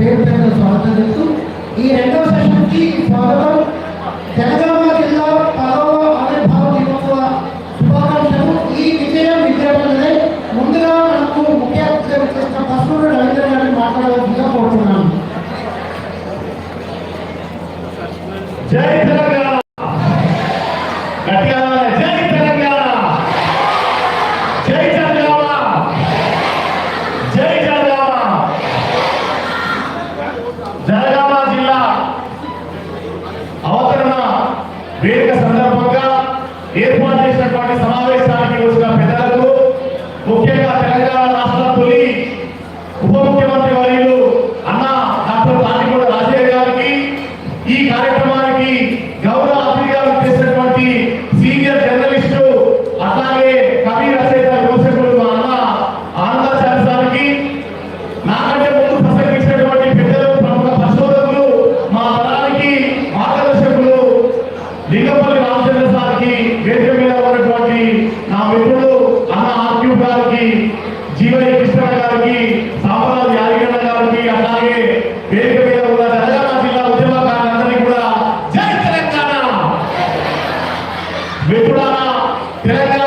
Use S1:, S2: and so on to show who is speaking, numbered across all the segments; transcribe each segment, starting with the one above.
S1: పేరు స్వాగతం చెప్తూ ఈ రెండవ సెషన్కి స్వాగతం.
S2: తెలంగాణ వేదిక సందర్భంగా గారికి జీవన కృష్ణ గారికి సాంబరాజు యాదగిరి గారికి అలాగే వేదిక మీద ఉన్న తెలంగాణ జిల్లా ఉద్యమకారులందరికీ కూడా జై తెలంగాణ! తెలంగాణ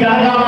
S2: জায়গা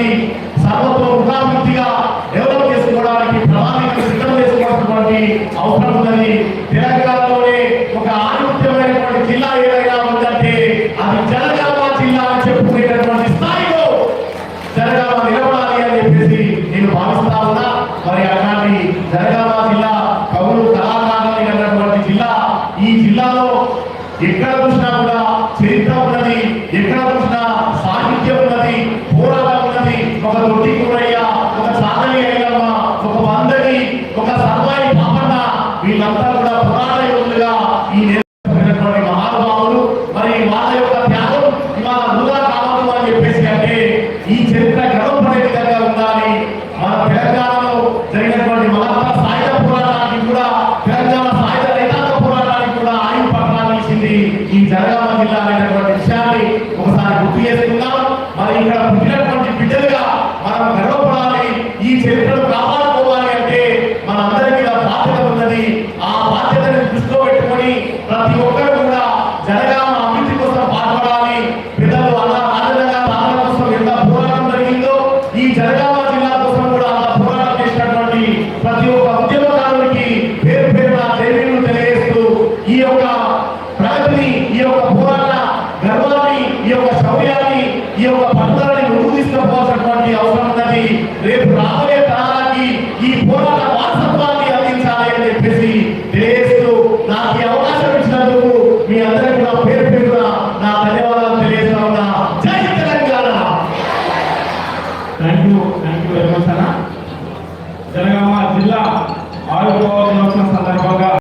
S2: পার্টি You. 마음에